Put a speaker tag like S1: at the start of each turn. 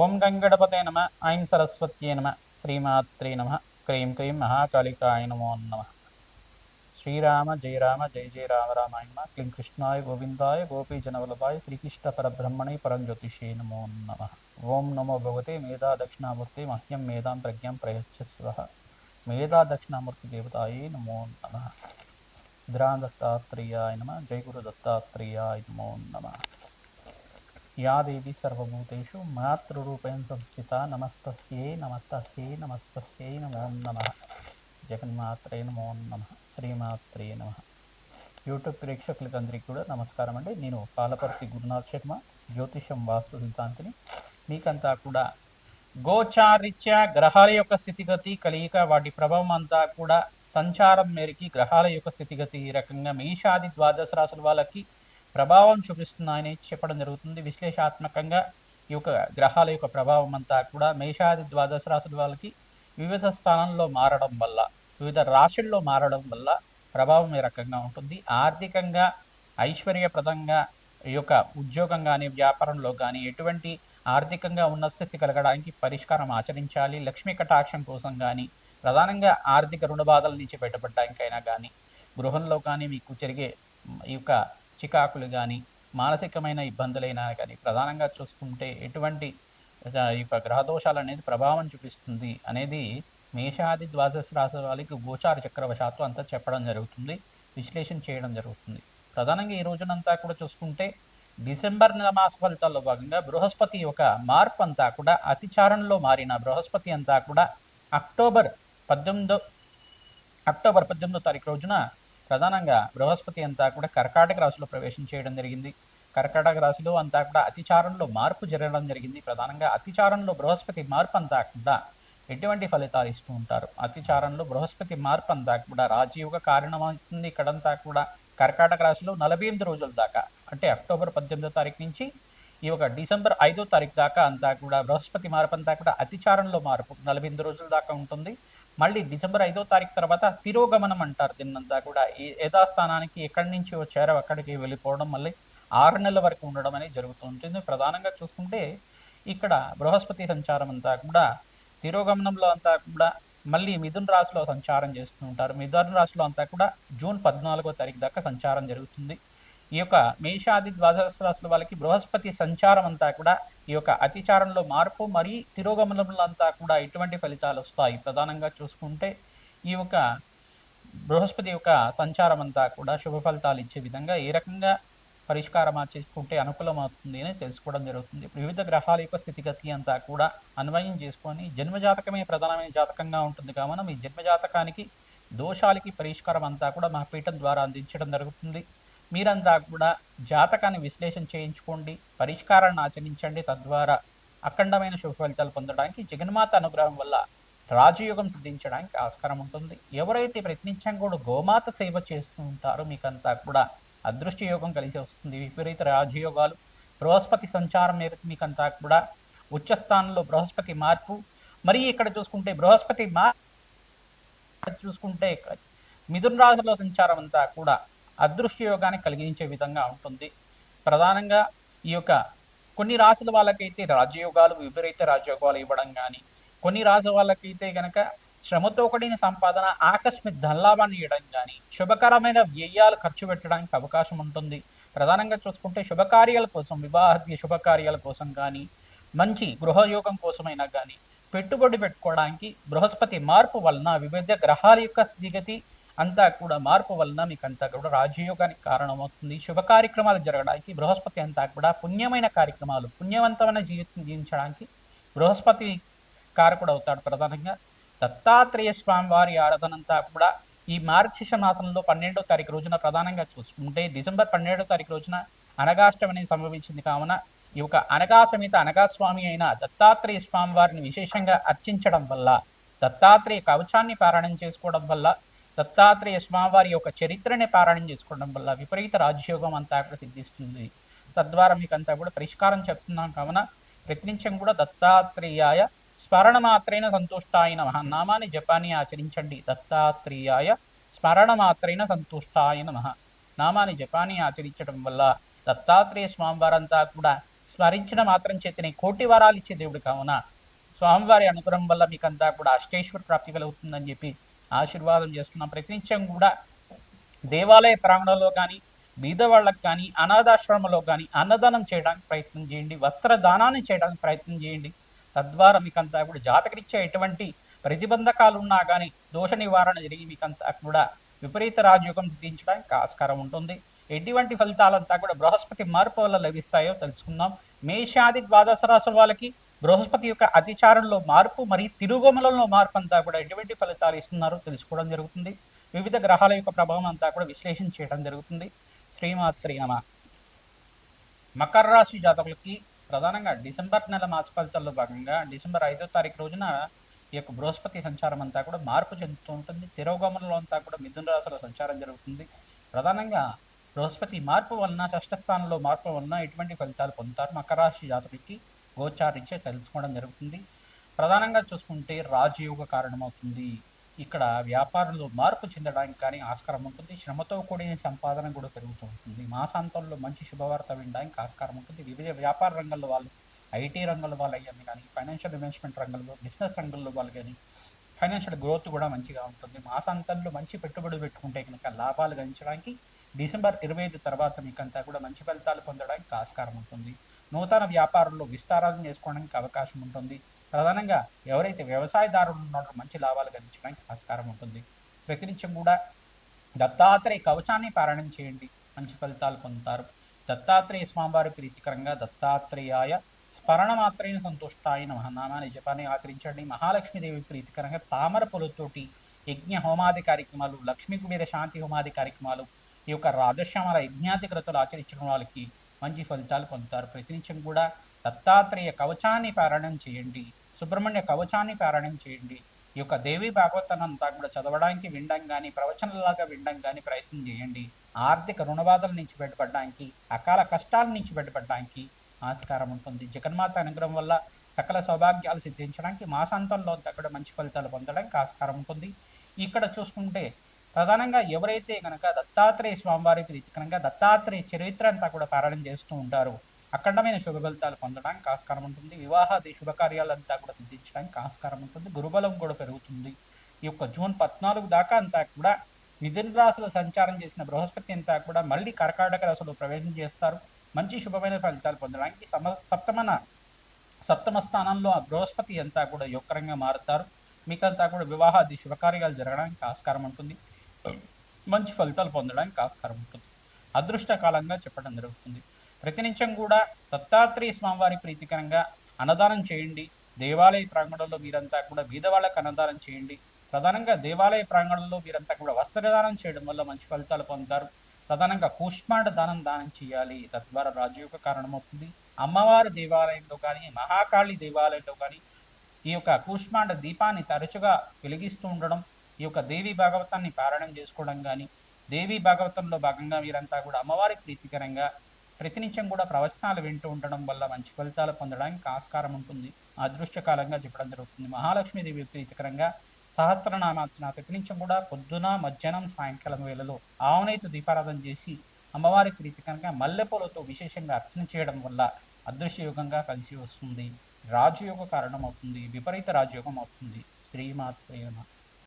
S1: ఓం గంగడపతే నమ ఐం సరస్వత్యే నమ శ్రీమాత్రే నమ క్రీం క్రీం మహాకాళికాయ నమో నమ. శ్రీరామ జయ రామ జయ జయ రామ రామాయ నమ క్లీం కృష్ణాయ గోవిందాయ గోపీజనవల్లభాయ శ్రీకృష్ణ పరబ్రహ్మణే పరంజ్యోతిషే నమో నమ. ఓం నమో భగవతే మేధా దక్షిణామూర్తి మహ్యం మేధాం ప్రజ్ఞం ప్రయచ్చస్వ. మేధా దక్షిణామూర్తి దేవతాయే నమో నమ. ద్రా దత్తాత్రేయాయ నమ జయ గురు దత్తాత్రేయాయ నమో నమ. యా దేవి సర్వభూతేషు మాతృరూపేణ సంస్థిత నమస్తస్యై నమస్తస్యై నమస్తస్యై నమో నమ. జగన్మాత్రే నమో నమ. శ్రీమాత్రే నమ. యూట్యూబ్ ప్రేక్షకులకి అందరికీ కూడా నమస్కారం అండి. నేను పాలపర్తి గురునాథ్ శర్మ జ్యోతిషం వాస్తు సిద్ధాంతిని. మీకంతా కూడా గోచారిత్య గ్రహాల యొక్క స్థితిగతి కలియిక వాటి ప్రభావం అంతా కూడా సంచారం మేరకి గ్రహాల యొక్క స్థితిగతి ఈ రకంగా మేషాది ద్వాదశ రాశుల వాళ్ళకి ప్రభావం చూపిస్తున్నాయని చెప్పడం జరుగుతుంది. విశ్లేషాత్మకంగా ఈ యొక్క గ్రహాల యొక్క ప్రభావం అంతా కూడా మేషాది ద్వాదశ రాశుల వాళ్ళకి వివిధ స్థానంలో మారడం వల్ల వివిధ రాశుల్లో మారడం వల్ల ప్రభావం ఈ రకంగా ఉంటుంది. ఆర్థికంగా ఐశ్వర్యప్రదంగా ఈ యొక్క ఉద్యోగం కానీ వ్యాపారంలో కానీ ఎటువంటి ఆర్థికంగా ఉన్న స్థితి కలగడానికి పరిష్కారం ఆచరించాలి. లక్ష్మీ కటాక్షం కోసం కానీ ప్రధానంగా ఆర్థిక రుణ బాధల నుంచి బయటపడడానికైనా కానీ గృహంలో కానీ మీకు జరిగే ఈ యొక్క చికాకులు కానీ మానసికమైన ఇబ్బందులైనా కానీ ప్రధానంగా చూసుకుంటే ఎటువంటి ఈ యొక్క గ్రహదోషాలు అనేది ప్రభావం చూపిస్తుంది అనేది మేషాది ద్వాదశ రాశి వాళ్ళకి గోచార చక్రవశాత్తు అంతా చెప్పడం జరుగుతుంది విశ్లేషణ చేయడం జరుగుతుంది. ప్రధానంగా ఈ రోజునంతా కూడా చూసుకుంటే డిసెంబర్ నెల మాస ఫలితాల్లో భాగంగా బృహస్పతి యొక్క మార్పు అంతా కూడా అతిచారణలో మారిన బృహస్పతి అంతా కూడా అక్టోబర్ పద్దెనిమిదో అక్టోబర్ పద్దెనిమిదో తారీఖు రోజున ప్రధానంగా బృహస్పతి అంతా కూడా కర్కాటక రాశిలో ప్రవేశం చేయడం జరిగింది. కర్కాటక రాశిలో అంతా కూడా అతిచారంలో మార్పు జరగడం జరిగింది. ప్రధానంగా అతిచారంలో బృహస్పతి మార్పు అంతా కూడా ఎటువంటి ఫలితాలు ఇస్తూ ఉంటారు? అతిచారంలో బృహస్పతి మార్పు అంతా కూడా రాజయోగ కారణమవుతుంది. ఇక్కడంతా కూడా కర్కాటక రాశిలో నలభై ఎనిమిది రోజుల దాకా అంటే అక్టోబర్ పద్దెనిమిదో తారీఖు నుంచి ఈ యొక్క డిసెంబర్ ఐదో తారీఖు దాకా అంతా కూడా బృహస్పతి మార్పు అంతా కూడా అతిచారంలో మార్పు నలభై ఎనిమిది రోజుల దాకా ఉంటుంది. మళ్ళీ డిసెంబర్ ఐదో తారీఖు తర్వాత తిరోగమనం అంటారు దీన్నంతా కూడా. ఈ యథాస్థానానికి ఎక్కడి నుంచి వచ్చారో అక్కడికి వెళ్ళిపోవడం మళ్ళీ ఆరు నెలల వరకు ఉండడం అనేది జరుగుతూ ఉంటుంది. ప్రధానంగా చూసుకుంటే ఇక్కడ బృహస్పతి సంచారం అంతా కూడా తిరోగమనంలో అంతా కూడా మళ్ళీ మిథున్ రాశిలో సంచారం చేస్తూ ఉంటారు. మిథున్ రాశిలో అంతా కూడా జూన్ పద్నాలుగో తారీఖు దాకా సంచారం జరుగుతుంది. ఈ యొక్క మేషాది ద్వాదశ రాశుల వాళ్ళకి బృహస్పతి సంచారం అంతా కూడా ఈ యొక్క అతిచారంలో మార్పు మరి తిరోగమనంలో కూడా ఎటువంటి ఫలితాలు వస్తాయి? ప్రధానంగా చూసుకుంటే ఈ యొక్క బృహస్పతి యొక్క సంచారం అంతా కూడా శుభ ఫలితాలు ఇచ్చే విధంగా ఏ రకంగా పరిష్కారం చేసుకుంటే అనుకూలం అవుతుంది అని తెలుసుకోవడం జరుగుతుంది. వివిధ గ్రహాల యొక్క స్థితిగతి అంతా కూడా అన్వయం చేసుకొని జన్మజాతకమే ప్రధానమైన జాతకంగా ఉంటుంది. కావున మీ జన్మజాతకానికి దోషాలకి పరిష్కారం అంతా కూడా మా పీఠం ద్వారా అందించడం జరుగుతుంది. మీరంతా కూడా జాతకాన్ని విశ్లేషణ చేయించుకోండి పరిష్కారాన్ని ఆచరించండి. తద్వారా అఖండమైన శుభ ఫలితాలు పొందడానికి జగన్మాత అనుగ్రహం వల్ల రాజయోగం సిద్ధించడానికి ఆస్కారం ఉంటుంది. ఎవరైతే ప్రయత్నించం కూడా గోమాత సేవ చేస్తూ ఉంటారో మీకంతా కూడా అదృష్ట యోగం కలిసి వస్తుంది. విపరీత రాజయోగాలు బృహస్పతి సంచారం మేరకు మీకంతా కూడా ఉచ్చస్థానంలో బృహస్పతి మార్పు. మరి ఇక్కడ చూసుకుంటే బృహస్పతి మా చూసుకుంటే మిథున రాశిలో సంచారం అంతా కూడా అదృష్ట యోగాన్ని కలిగించే విధంగా ఉంటుంది. ప్రధానంగా ఈ యొక్క కొన్ని రాశుల వాళ్ళకైతే రాజయోగాలు విపరీత రాజయోగాలు ఇవ్వడం కానీ కొన్ని రాశి వాళ్ళకైతే గనక శ్రమతో కూడిన సంపాదన ఆకస్మిక ధనలాభాన్ని ఇవ్వడం కానీ శుభకరమైన వ్యయాలు ఖర్చు పెట్టడానికి అవకాశం ఉంటుంది. ప్రధానంగా చూసుకుంటే శుభకార్యాల కోసం వివాహ శుభకార్యాల కోసం కానీ మంచి గృహయోగం కోసమైనా కానీ పెట్టుబడి పెట్టుకోవడానికి బృహస్పతి మార్పు వలన వివిధ గ్రహాల యొక్క స్థితిగతి అంతా కూడా మార్పు వలన మీకు అంతా కూడా రాజయోగానికి కారణమవుతుంది. శుభ కార్యక్రమాలు జరగడానికి బృహస్పతి అంతా కూడా పుణ్యమైన కార్యక్రమాలు పుణ్యవంతమైన జీవితం జీవించడానికి బృహస్పతి కారకుడు అవుతాడు ప్రధానంగా. దత్తాత్రేయ స్వామి వారి ఆరాధనంతా కూడా ఈ మార్చిష మాసంలో పన్నెండో తారీఖు రోజున ప్రధానంగా చూసుకుంటే డిసెంబర్ పన్నెండో తారీఖు రోజున అనగాష్టమని సంభవించింది కావున ఈ యొక్క అనగా సమేత అనగా స్వామి అయిన దత్తాత్రేయ స్వామి వారిని విశేషంగా అర్చించడం వల్ల దత్తాత్రేయ కవచాన్ని పారాయణం చేసుకోవడం వల్ల దత్తాత్రేయ స్వామివారి యొక్క చరిత్రని పారాయణం చేసుకోవడం వల్ల విపరీత రాజయోగం అంతా కూడా సిద్ధిస్తుంది. తద్వారా మీకు అంతా కూడా పరిష్కారం చెప్తున్నాం కావున ప్రతినిత్యం కూడా దత్తాత్రేయాయ స్మరణ మాత్రైన సంతుష్టాయ నమ. నామాన్ని జపాన్ని ఆచరించండి. దత్తాత్రేయాయ స్మరణ మాత్రైన సంతుష్టాయ నమ. నామాన్ని జపాన్ని ఆచరించడం వల్ల దత్తాత్రేయ స్వామివారంతా కూడా స్మరించిన మాత్రం చేతనే కోటి వరాలు ఇచ్చే దేవుడు కావున స్వామివారి అనుగ్రహం వల్ల మీకంతా కూడా అష్టేశ్వర ప్రాప్తి కలుగుతుందని చెప్పి ఆశీర్వాదం చేస్తున్నాం ప్రతినిత్యం కూడా దేవాలయ ప్రాంగణంలో కానీ బీద వాళ్ళకు కానీ అనాథాశ్రమంలో కానీ అన్నదానం చేయడానికి ప్రయత్నం చేయండి. వస్త్ర దానాన్ని చేయడానికి ప్రయత్నం చేయండి. తద్వారా మీకంతా కూడా జాతకరిచ్చే ఎటువంటి ప్రతిబంధకాలు ఉన్నా కానీ దోష నివారణ జరిగి మీకంతా కూడా విపరీత రాజయోగం సిద్ధించడానికి ఆస్కారం ఉంటుంది. ఎటువంటి ఫలితాలంతా కూడా బృహస్పతి మార్పు వల్ల లభిస్తాయో తెలుసుకుందాం. మేషాది ద్వాదశ రాశుల వాళ్ళకి బృహస్పతి యొక్క అతిచారంలో మార్పు మరియు తిరుగుమలలో మార్పు అంతా కూడా ఎటువంటి ఫలితాలు ఇస్తున్నారో తెలుసుకోవడం జరుగుతుంది. వివిధ గ్రహాల యొక్క ప్రభావం అంతా కూడా విశ్లేషణ చేయడం జరుగుతుంది. శ్రీమాత్రి నమ. మకర రాశి జాతకులకి ప్రధానంగా డిసెంబర్ నెల మాస ఫలితాల్లో భాగంగా డిసెంబర్ ఐదో తారీఖు రోజున ఈ యొక్క బృహస్పతి సంచారం అంతా కూడా మార్పు చెందుతూ ఉంటుంది. తిరోగమనంలో అంతా కూడా మిథున రాశిలో సంచారం జరుగుతుంది. ప్రధానంగా బృహస్పతి మార్పు వలన షష్ఠ స్థానంలో మార్పు వలన ఎటువంటి ఫలితాలు పొందుతారు మకర రాశి జాతకులకి? గోచారించే తెలుసుకోవడం జరుగుతుంది. ప్రధానంగా చూసుకుంటే రాజయోగ కారణమవుతుంది. ఇక్కడ వ్యాపారంలో మార్పు చెందడానికి కానీ ఆస్కారం ఉంటుంది. శ్రమతో కూడిన సంపాదన కూడా పెరుగుతూ ఉంటుంది. మాసాంతంలో మంచి శుభవార్త వినడానికి ఆస్కారం ఉంటుంది. వివిధ వ్యాపార రంగంలో వాళ్ళు ఐటీ రంగంలో వాళ్ళు అయ్యింది కానీ ఫైనాన్షియల్ ఇన్వెస్ట్మెంట్ రంగంలో బిజినెస్ రంగంలో వాళ్ళు కానీ ఫైనాన్షియల్ గ్రోత్ కూడా మంచిగా ఉంటుంది. మాసాంతంలో మంచి పెట్టుబడులు పెట్టుకుంటే కనుక లాభాలు గణించడానికి డిసెంబర్ ఇరవై ఐదు తర్వాత మీకంతా కూడా మంచి ఫలితాలు పొందడానికి ఆస్కారం ఉంటుంది. నూతన వ్యాపారంలో విస్తారాలను చేసుకోవడానికి అవకాశం ఉంటుంది. ప్రధానంగా ఎవరైతే వ్యవసాయదారులు ఉన్నారో మంచి లాభాలు గడించడానికి ఆస్కారం ఉంటుంది. ప్రతినిత్యం కూడా దత్తాత్రేయ కవచాన్ని పారాయణం చేయండి. మంచి ఫలితాలు పొందుతారు. దత్తాత్రేయ స్వామివారి ప్రీతికరంగా దత్తాత్రేయాయ స్మరణ మాత్రైన సంతుష్టాయ నమః. నామాన్ని జపాన్ని ఆచరించండి. మహాలక్ష్మీదేవి ప్రీతికరంగా తామర పొలతోటి యజ్ఞ హోమాది కార్యక్రమాలు లక్ష్మీ కుబేర శాంతి హోమాది కార్యక్రమాలు ఈ యొక్క రాజశ్యామల యజ్ఞాతి క్రతులు ఆచరించిన వాళ్ళకి మంచి ఫలితాలు పొందుతారు. ప్రతినిత్యం కూడా దత్తాత్రేయ కవచాన్ని పారాయణం చేయండి. సుబ్రహ్మణ్య కవచాన్ని పారాయణం చేయండి. ఈ యొక్క దేవి భాగవతాన్ని అంతా కూడా చదవడానికి వినడం కానీ ప్రవచనలాగా వినడం కానీ ప్రయత్నం చేయండి. ఆర్థిక రుణబాధల నుంచి బయటపడడానికి అకాల కష్టాల నుంచి బయటపడడానికి ఆస్కారం ఉంటుంది. జగన్మాత అనుగ్రహం వల్ల సకల సౌభాగ్యాలు సిద్ధించడానికి మాసాంతంలో అంతా కూడా మంచి ఫలితాలు పొందడానికి ఆస్కారం ఉంటుంది. ఇక్కడ చూసుకుంటే ప్రధానంగా ఎవరైతే కనుక దత్తాత్రేయ స్వామివారి కనుక దత్తాత్రేయ చరిత్ర అంతా కూడా పారాయణం చేస్తూ ఉంటారు అఖండమైన శుభ ఫలితాలు పొందడానికి ఆస్కారం ఉంటుంది. వివాహాది శుభకార్యాలంతా కూడా సిద్ధించడానికి ఆస్కారం ఉంటుంది. గురుబలం కూడా పెరుగుతుంది. ఈ యొక్క జూన్ పద్నాలుగు దాకా అంతా కూడా మిథున రాశిలో సంచారం చేసిన బృహస్పతి అంతా కూడా మళ్ళీ కర్కాటక రాశిలో ప్రవేశం చేస్తారు. మంచి శుభమైన ఫలితాలు పొందడానికి సమ సప్తమన సప్తమ స్థానంలో ఆ బృహస్పతి అంతా కూడా యొక్కరంగా మారుతారు. మీకంతా కూడా వివాహాది శుభకార్యాలు జరగడానికి ఆస్కారం ఉంటుంది. మంచి ఫలితాలు పొందడానికి ఆస్కారం ఉంటుంది. అదృష్టకాలంగా చెప్పడం జరుగుతుంది. ప్రతినిత్యం కూడా దత్తాత్రేయ స్వామివారి ప్రీతికరంగా అన్నదానం చేయండి. దేవాలయ ప్రాంగణంలో మీరంతా కూడా బీదవాళ్ళకు అన్నదానం చేయండి. ప్రధానంగా దేవాలయ ప్రాంగణంలో మీరంతా కూడా వస్త్రదానం చేయడం వల్ల మంచి ఫలితాలు పొందుతారు. ప్రధానంగా కూష్మాండ దానం దానం చేయాలి. తద్వారా రాజయోగ కారణమవుతుంది. అమ్మవారి దేవాలయంలో కానీ మహాకాళి దేవాలయంలో కానీ ఈ యొక్క కూష్మాండ దీపాన్ని తరచుగా వెలిగిస్తూ ఉండడం ఈ యొక్క దేవి భాగవతాన్ని పారాయణం చేసుకోవడం కానీ దేవి భాగవతంలో భాగంగా మీరంతా కూడా అమ్మవారి ప్రీతికరంగా ప్రతినిత్యం కూడా ప్రవచనాలు వింటూ ఉండడం వల్ల మంచి ఫలితాలు పొందడానికి ఆస్కారం ఉంటుంది. అదృష్టకాలంగా చెప్పడం జరుగుతుంది. మహాలక్ష్మీదేవి ప్రీతికరంగా సహస్రనామార్చన ప్రతినిత్యం కూడా పొద్దున మధ్యాహ్నం సాయంకాలం వేళలో ఆవునైతు దీపారాధన చేసి అమ్మవారి ప్రీతికరంగా మల్లెపూలతో విశేషంగా అర్చన చేయడం వల్ల అదృశ్యయోగంగా కలిసి వస్తుంది. రాజయోగ కారణం అవుతుంది విపరీత రాజయోగం అవుతుంది శ్రీమాత్రేమ